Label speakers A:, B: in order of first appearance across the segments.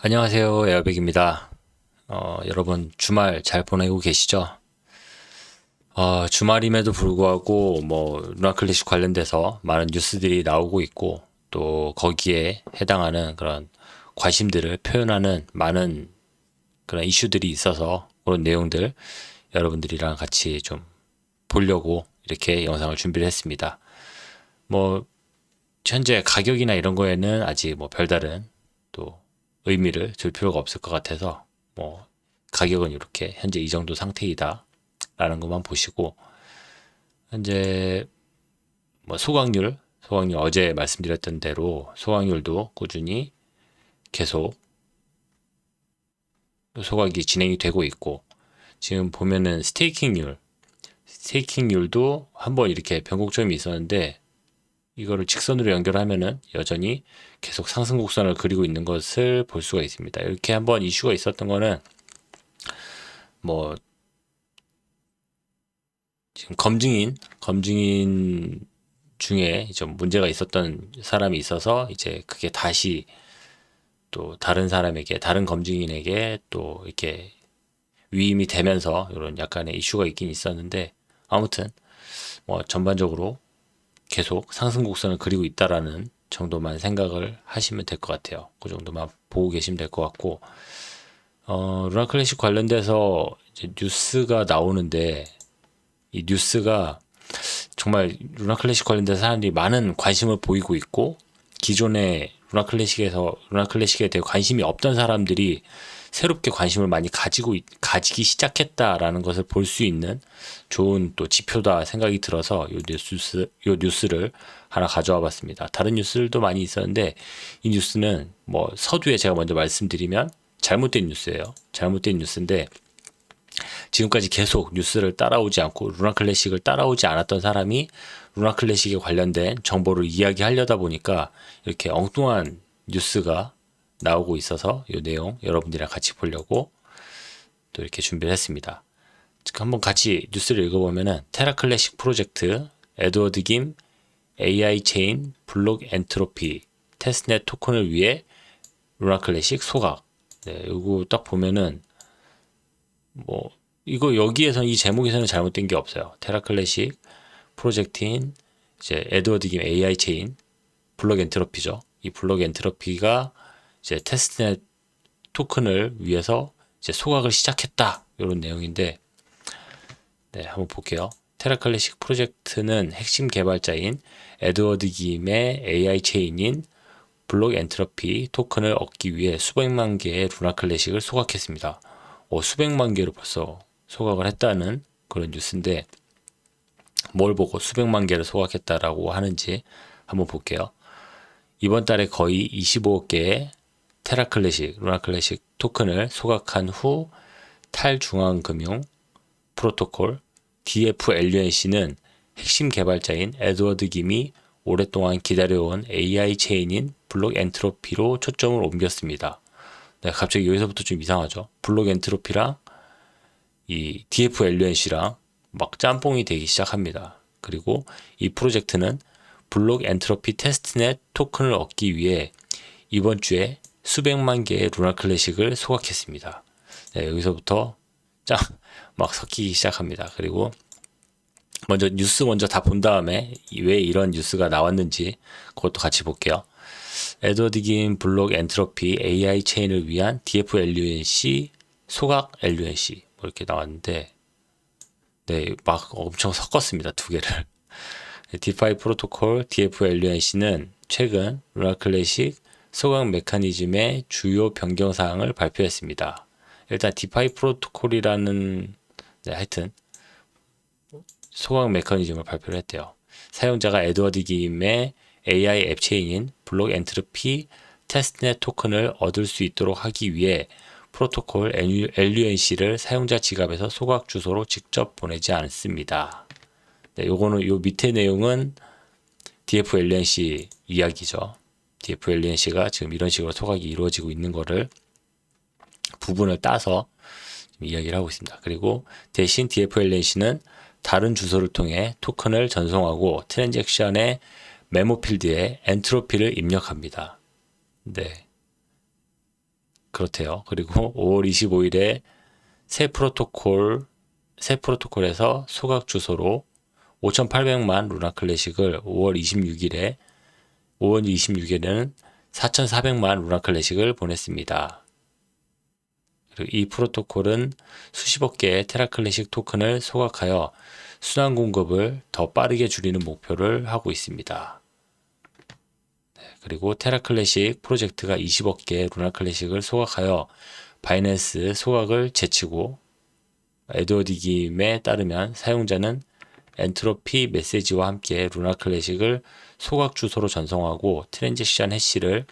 A: 안녕하세요. 에어백입니다. 어, 여러분 주말 잘 보내고 계시죠? 어, 주말임에도 불구하고 뭐 루나 클래식 관련돼서 많은 뉴스들이 나오고 있고 또 거기에 해당하는 그런 관심들을 표현하는 많은 그런 이슈들이 있어서 그런 내용들 여러분들이랑 같이 좀 보려고 이렇게 영상을 준비를 했습니다. 뭐 현재 가격이나 이런 거에는 아직 뭐 별다른 또 의미를 줄 필요가 없을 것 같아서 뭐 가격은 이렇게 현재 이 정도 상태이다 라는 것만 보시고 현재 뭐 소각률 소각률 어제 말씀드렸던 대로 소각률도 꾸준히 계속 소각이 진행이 되고 있고 지금 보면은 스테이킹률 스테이킹률도 한번 이렇게 변곡점이 있었는데 이거를 직선으로 연결하면은 여전히 계속 상승 곡선을 그리고 있는 것을 볼 수가 있습니다. 이렇게 한번 이슈가 있었던 거는 뭐 지금 검증인 검증인 중에 좀 문제가 있었던 사람이 있어서 이제 그게 다시 또 다른 사람에게 다른 검증인에게 또 이렇게 위임이 되면서 이런 약간의 이슈가 있긴 있었는데 아무튼 뭐 전반적으로 계속 상승 곡선을 그리고 있다라는 정도만 생각을 하시면 될 것 같아요. 그 정도만 보고 계시면 될 것 같고 어, 루나 클래식 관련돼서 뉴스가 나오는데 이 뉴스가 정말 루나 클래식 관련된 사람들이 많은 관심을 보이고 있고 기존에 루나 클래식에서 루나 클래식에 대해 관심이 없던 사람들이 새롭게 관심을 많이 가지고 가지기 시작했다라는 것을 볼 수 있는 좋은 또 지표다 생각이 들어서 이 뉴스 요 뉴스를 하나 가져와 봤습니다. 다른 뉴스들도 많이 있었는데 이 뉴스는 뭐 서두에 제가 먼저 말씀드리면 잘못된 뉴스예요. 잘못된 뉴스인데 지금까지 계속 뉴스를 따라오지 않고 루나 클래식을 따라오지 않았던 사람이 루나 클래식에 관련된 정보를 이야기하려다 보니까 이렇게 엉뚱한 뉴스가 나오고 있어서 이 내용 여러분들이랑 같이 보려고 또 이렇게 준비를 했습니다. 한번 같이 뉴스를 읽어보면은 테라 클래식 프로젝트 에드워드 김 AI 체인 블록 엔트로피 테스트넷 토큰을 위해 루나 클래식 소각. 네, 이거 딱 보면은 뭐 이거 여기에서 이 제목에서는 잘못된 게 없어요. 테라 클래식 프로젝트인 이제 에드워드 김 AI 체인 블록 엔트로피죠. 이 블록 엔트로피가 이제 테스트넷 토큰을 위해서 이제 소각을 시작했다 이런 내용인데 네 한번 볼게요. 테라 클래식 프로젝트는 핵심 개발자인 에드워드 김의 AI 체인인 블록 엔트로피 토큰을 얻기 위해 수백만 개의 루나 클래식을 소각했습니다. 오, 수백만 개를 벌써 소각을 했다는 그런 뉴스인데 뭘 보고 수백만 개를 소각했다라고 하는지 한번 볼게요. 이번 달에 거의 25억 개의 테라 클래식, 루나 클래식 토큰을 소각한 후 탈중앙금융 프로토콜 DFLUNC는 핵심 개발자인 에드워드 김이 오랫동안 기다려온 AI 체인인 블록 엔트로피로 초점을 옮겼습니다. 네, 갑자기 여기서부터 좀 이상하죠. 블록 엔트로피랑 이 DFLUNC랑 막 짬뽕이 되기 시작합니다. 그리고 이 프로젝트는 블록 엔트로피 테스트넷 토큰을 얻기 위해 이번 주에 수백만 개의 루나 클래식을 소각했습니다. 네, 여기서부터 짱막 섞이기 시작합니다. 그리고 먼저 뉴스 먼저 다 본 다음에 왜 이런 뉴스가 나왔는지 그것도 같이 볼게요. 에드워드 긴 블록 엔트로피 AI 체인을 위한 DFLUNC 소각 LUNC 뭐 이렇게 나왔는데 네, 막 엄청 섞었습니다. 두 개를. 디파이 프로토콜 DFLUNC는 최근 루나 클래식 소각 메커니즘의 주요 변경 사항을 발표했습니다. 일단 디파이 프로토콜이라는 네, 하여튼 소각 메커니즘을 발표를 했대요. 사용자가 에드워드 김의 AI 앱 체인인 블록 엔트로피 테스트넷 토큰을 얻을 수 있도록 하기 위해 프로토콜 LUNC를 사용자 지갑에서 소각 주소로 직접 보내지 않습니다. 네, 요거는 요 밑에 내용은 DFLUNC 이야기죠. DFLUNC가 지금 이런 식으로 소각이 이루어지고 있는 거를 부분을 따서 이야기를 하고 있습니다. 그리고 대신 DFLNC는 다른 주소를 통해 토큰을 전송하고 트랜잭션의 메모 필드에 엔트로피를 입력합니다. 네. 그렇대요. 그리고 5월 25일에 새 프로토콜 새 프로토콜에서 소각 주소로 5,800만 루나 클래식을 5월 26일에 5월 26일에는 4,400만 루나 클래식을 보냈습니다. 그리고 이 프로토콜은 수십억 개의 테라 클래식 토큰을 소각하여 순환 공급을 더 빠르게 줄이는 목표를 하고 있습니다. 네, 그리고 테라 클래식 프로젝트가 20억 개의 루나 클래식을 소각하여 바이낸스 소각을 제치고 에드워드 김에 따르면 사용자는 엔트로피 메시지와 함께 루나 클래식을 소각 주소로 전송하고 트랜지션 해시를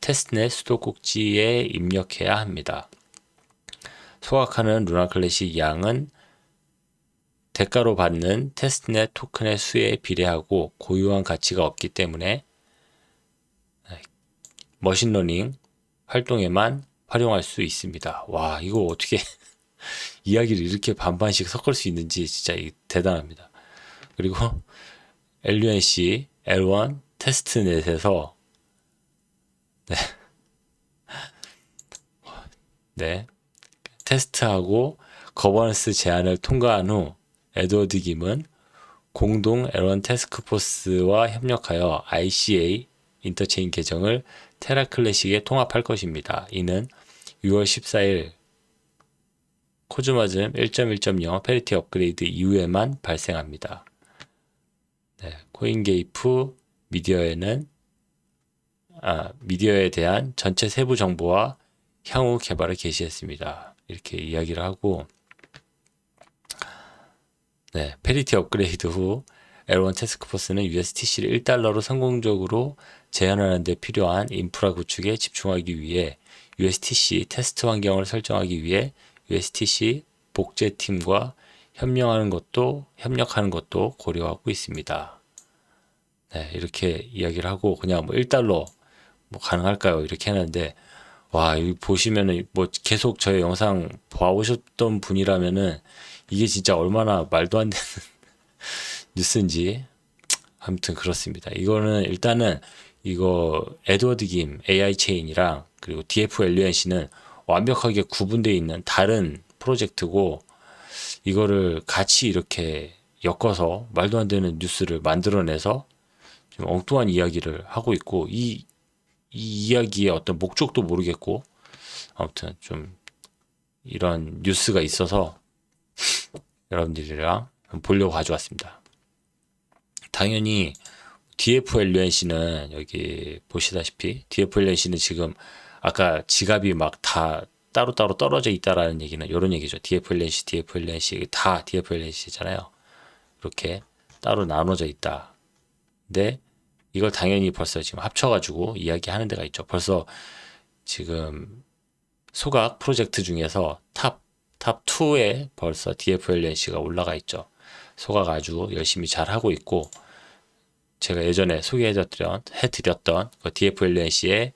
A: 테스트넷 수도꼭지에 입력해야 합니다. 소각하는 루나 클래식 양은 대가로 받는 테스트넷 토큰의 수에 비례하고 고유한 가치가 없기 때문에 머신러닝 활동에만 활용할 수 있습니다. 와, 이거 어떻게 이야기를 이렇게 반반씩 섞을 수 있는지 진짜 대단합니다. 그리고 LUNC L1 테스트넷에서 네. 네. 테스트하고 거버넌스 제안을 통과한 후 에드워드 김은 공동 L1 테스크포스와 협력하여 ICA 인터체인 계정을 테라 클래식에 통합할 것입니다. 이는 6월 14일 코즈마즘 1.1.0 페리티 업그레이드 이후에만 발생합니다. 네, 코인게이프 미디어에는 아, 미디어에 대한 전체 세부 정보와 향후 개발을 게시했습니다. 이렇게 이야기를 하고 네, 페리티 업그레이드 후 L1 테스크포스는 USTC를 1달러로 성공적으로 재현하는 데 필요한 인프라 구축에 집중하기 위해 USTC 테스트 환경을 설정하기 위해 USTC 복제팀과 협력하는 것도 협력하는 것도 고려하고 있습니다. 네, 이렇게 이야기를 하고 그냥 뭐 1달러 뭐 가능할까요? 이렇게 했는데 와, 여기 보시면은 뭐 계속 저의 영상 봐오셨던 분이라면은 이게 진짜 얼마나 말도 안 되는 뉴스인지 아무튼 그렇습니다. 이거는 일단은 이거 에드워드 김 AI 체인이랑 그리고 DFLUNC는 완벽하게 구분되어 있는 다른 프로젝트고 이거를 같이 이렇게 엮어서 말도 안 되는 뉴스를 만들어내서 좀 엉뚱한 이야기를 하고 있고 이, 이 이야기의 어떤 목적도 모르겠고 아무튼 좀 이런 뉴스가 있어서 여러분들이랑 보려고 가져왔습니다. 당연히 DFLUNC는 여기 보시다시피 DFLUNC는 지금 아까 지갑이 막 다 따로따로 떨어져 있다라는 얘기는 이런 얘기죠. DFLNC, DFLNC 다 DFLNC잖아요. 이렇게 따로 나눠져 있다. 근데 이걸 당연히 벌써 지금 합쳐가지고 이야기하는 데가 있죠. 벌써 지금 소각 프로젝트 중에서 탑, 탑 2에 벌써 DFLNC가 올라가 있죠. 소각 아주 열심히 잘 하고 있고, 제가 예전에 소개해드렸던, 해드렸던 그 DFLNC의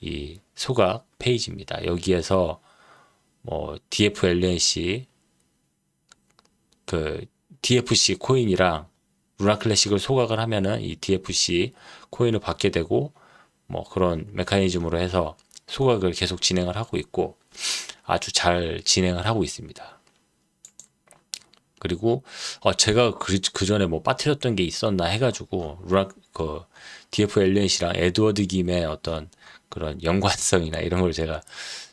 A: 이 소각 페이지입니다. 여기에서 뭐 DFLNC 그 DFC 코인이랑 루나 클래식을 소각을 하면은 이 DFC 코인을 받게 되고 뭐 그런 메커니즘으로 해서 소각을 계속 진행을 하고 있고 아주 잘 진행을 하고 있습니다. 그리고 어 제가 그, 그 전에 뭐 빠뜨렸던 게 있었나 해가지고 루나 그 DFLNC랑 에드워드 김의 어떤 그런 연관성이나 이런 걸 제가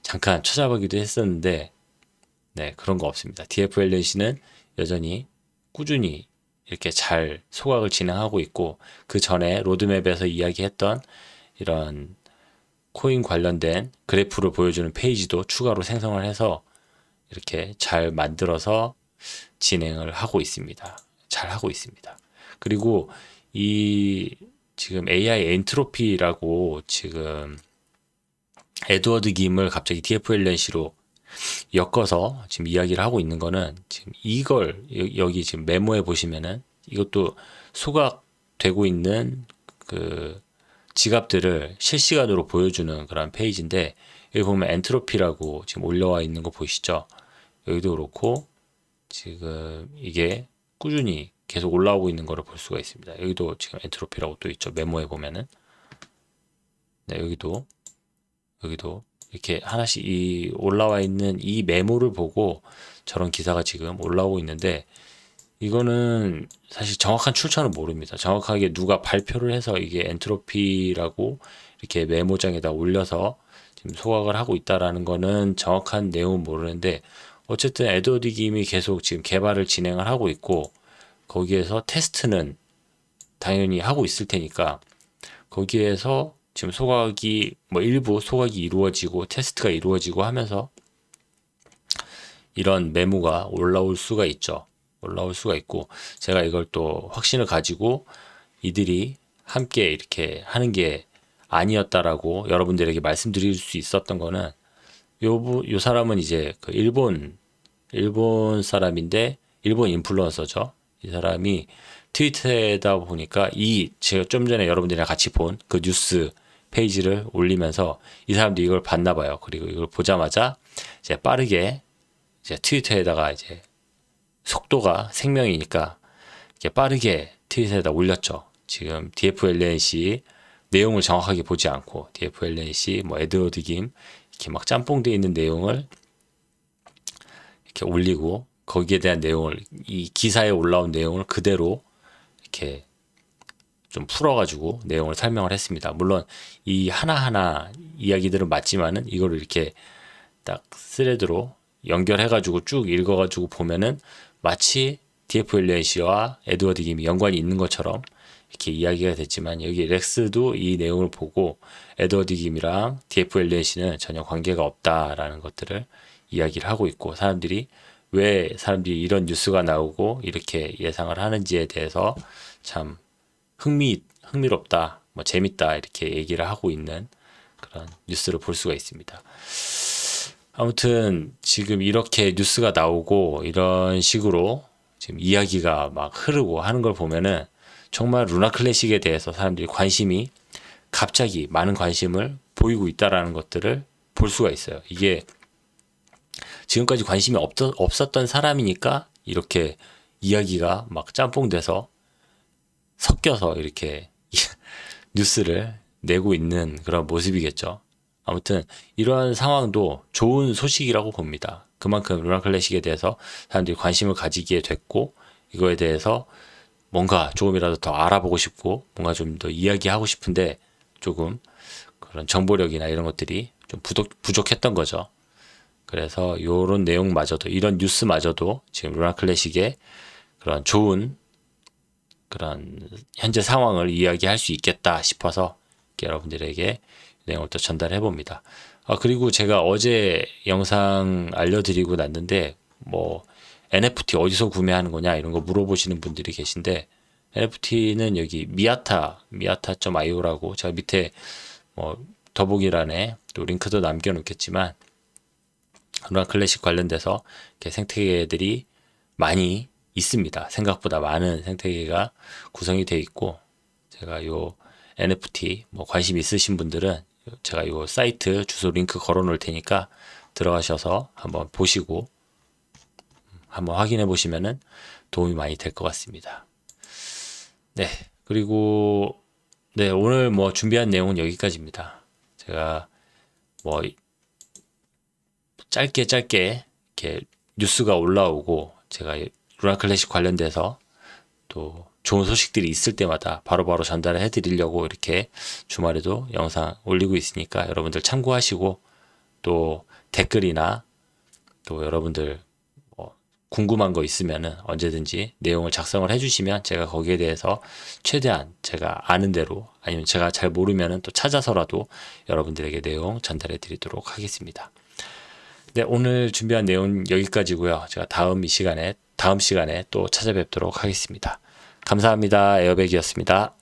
A: 잠깐 찾아보기도 했었는데 네 그런 거 없습니다. DFLNC는 여전히 꾸준히 이렇게 잘 소각을 진행하고 있고 그 전에 로드맵에서 이야기했던 이런 코인 관련된 그래프를 보여주는 페이지도 추가로 생성을 해서 이렇게 잘 만들어서 진행을 하고 있습니다. 잘 하고 있습니다. 그리고 이 지금 AI 엔트로피라고 지금 에드워드 김을 갑자기 DFLNC로 엮어서 지금 이야기를 하고 있는 거는 지금 이걸 여기 지금 메모해 보시면은 이것도 소각되고 있는 그 지갑들을 실시간으로 보여주는 그런 페이지인데 여기 보면 엔트로피라고 지금 올려와 있는 거 보이시죠? 여기도 그렇고 지금 이게 꾸준히 계속 올라오고 있는 거를 볼 수가 있습니다. 여기도 지금 엔트로피라고 또 있죠. 메모해 보면은 네, 여기도 여기도 이렇게 하나씩 이 올라와 있는 이 메모를 보고 저런 기사가 지금 올라오고 있는데 이거는 사실 정확한 출처는 모릅니다. 정확하게 누가 발표를 해서 이게 엔트로피라고 이렇게 메모장에다 올려서 지금 소각을 하고 있다라는 거는 정확한 내용은 모르는데 어쨌든 에드워드 김이 계속 지금 개발을 진행을 하고 있고 거기에서 테스트는 당연히 하고 있을 테니까 거기에서 지금 소각이 뭐 일부 소각이 이루어지고 테스트가 이루어지고 하면서 이런 메모가 올라올 수가 있죠. 올라올 수가 있고 제가 이걸 또 확신을 가지고 이들이 함께 이렇게 하는 게 아니었다라고 여러분들에게 말씀드릴 수 있었던 거는 요, 부- 요 사람은 이제 그 일본 일본 사람인데 일본 인플루언서죠. 이 사람이 트위터에다 보니까 이 제가 좀 전에 여러분들이랑 같이 본 그 뉴스 페이지를 올리면서 이 사람도 이걸 봤나 봐요. 그리고 이걸 보자마자 이제 빠르게 이제 트위터에다가 이제 속도가 생명이니까 이렇게 빠르게 트윗에다 올렸죠. 지금 DFLNC 내용을 정확하게 보지 않고 DFLNC 뭐 에드워드 김 이렇게 막 짬뽕돼 있는 내용을 이렇게 올리고 거기에 대한 내용을 이 기사에 올라온 내용을 그대로 이렇게 좀 풀어가지고 내용을 설명을 했습니다. 물론 이 하나하나 이야기들은 맞지만은 이거를 이렇게 딱 스레드로 연결해가지고 쭉 읽어가지고 보면은 마치 DFLNC와 에드워드 김이 연관이 있는 것처럼 이렇게 이야기가 됐지만 여기 렉스도 이 내용을 보고 에드워드 김이랑 DFLNC는 전혀 관계가 없다라는 것들을 이야기를 하고 있고 사람들이 왜 사람들이 이런 뉴스가 나오고 이렇게 예상을 하는지에 대해서 참 흥미 흥미롭다 뭐 재밌다 이렇게 얘기를 하고 있는 그런 뉴스를 볼 수가 있습니다. 아무튼 지금 이렇게 뉴스가 나오고 이런 식으로 지금 이야기가 막 흐르고 하는 걸 보면은 정말 루나 클래식에 대해서 사람들이 관심이 갑자기 많은 관심을 보이고 있다라는 것들을 볼 수가 있어요. 이게 지금까지 관심이 없, 없었던 사람이니까 이렇게 이야기가 막 짬뽕돼서 섞여서 이렇게 뉴스를 내고 있는 그런 모습이겠죠. 아무튼 이러한 상황도 좋은 소식이라고 봅니다. 그만큼 루나 클래식에 대해서 사람들이 관심을 가지게 됐고 이거에 대해서 뭔가 조금이라도 더 알아보고 싶고 뭔가 좀 더 이야기하고 싶은데 조금 그런 정보력이나 이런 것들이 좀 부족, 부족했던 거죠. 그래서 이런 내용마저도 이런 뉴스마저도 지금 루나 클래식의 그런 좋은 그런 현재 상황을 이야기할 수 있겠다 싶어서 여러분들에게 내용을 또 전달해 봅니다. 아, 그리고 제가 어제 영상 알려드리고 났는데, 뭐, NFT 어디서 구매하는 거냐, 이런 거 물어보시는 분들이 계신데, NFT는 여기 미아타, 미아타.io라고 제가 밑에 뭐, 더보기란에 또 링크도 남겨놓겠지만, 루나 클래식 관련돼서 이렇게 생태계들이 많이 있습니다. 생각보다 많은 생태계가 구성이 돼 있고, 제가 요 NFT 뭐 관심 있으신 분들은 제가 요 사이트 주소 링크 걸어 놓을 테니까 들어가셔서 한번 보시고 한번 확인해 보시면은 도움이 많이 될 것 같습니다. 네. 그리고 네, 오늘 뭐 준비한 내용은 여기까지입니다. 제가 뭐 짧게 짧게 이렇게 뉴스가 올라오고 제가 루나 클래식 관련돼서 또 좋은 소식들이 있을 때마다 바로바로 전달을 해드리려고 이렇게 주말에도 영상 올리고 있으니까 여러분들 참고하시고 또 댓글이나 또 여러분들 뭐 궁금한 거 있으면은 언제든지 내용을 작성을 해주시면 제가 거기에 대해서 최대한 제가 아는 대로 아니면 제가 잘 모르면은 또 찾아서라도 여러분들에게 내용 전달해 드리도록 하겠습니다. 네, 오늘 준비한 내용 여기까지고요. 제가 다음 이 시간에 다음 시간에 또 찾아뵙도록 하겠습니다. 감사합니다. 에어백이었습니다.